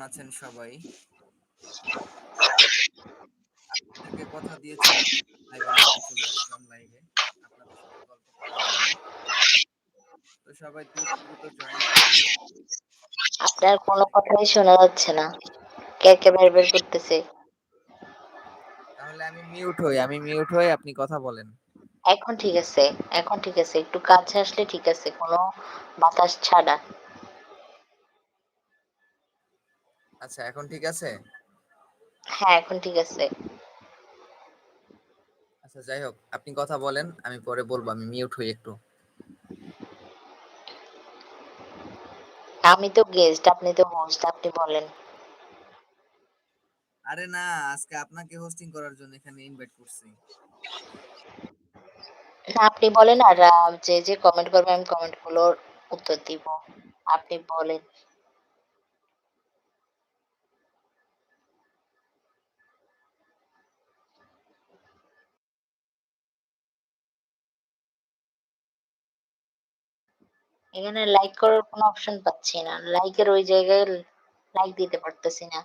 আছেন সবাই? কথা দিয়েছিলাম লাইভে চলে আসলাম লাইভে আপনাদের সাথে গল্প তো সবাই দ্রুত দ্রুত জয়েন আপনার কোনো কথাই শোনা যাচ্ছে না। কে কে বের বের করতেছে? তাহলে আমি মিউট হই আমি মিউট হই আপনি কথা বলেন। এখন ঠিক আছে এখন ঠিক আছে। একটু কাছে আসলে ঠিক আছে কোনো বাতাস ছাড়া। আচ্ছা এখন ঠিক আছে? হ্যাঁ এখন ঠিক আছে। আচ্ছা যাই হোক আপনি কথা বলেন আমি পরে বলব আমি মিউট হই একটু। আমি তো গেস্ট আপনি তো হোস্ট আপনি বলেন। আরে না আজকে আপনাকে হোস্টিং করার জন্য এখানে ইনভাইট করছি। না আপনি বলেন আর যে যে কমেন্ট করবে আমি কমেন্টগুলোর উত্তর দিব। আপনি বলেন। এখানে লাইক করার কোনো অপশন পাচ্ছি না। লাইকের ওই জায়গায় লাইক দিতে পারতেছি না।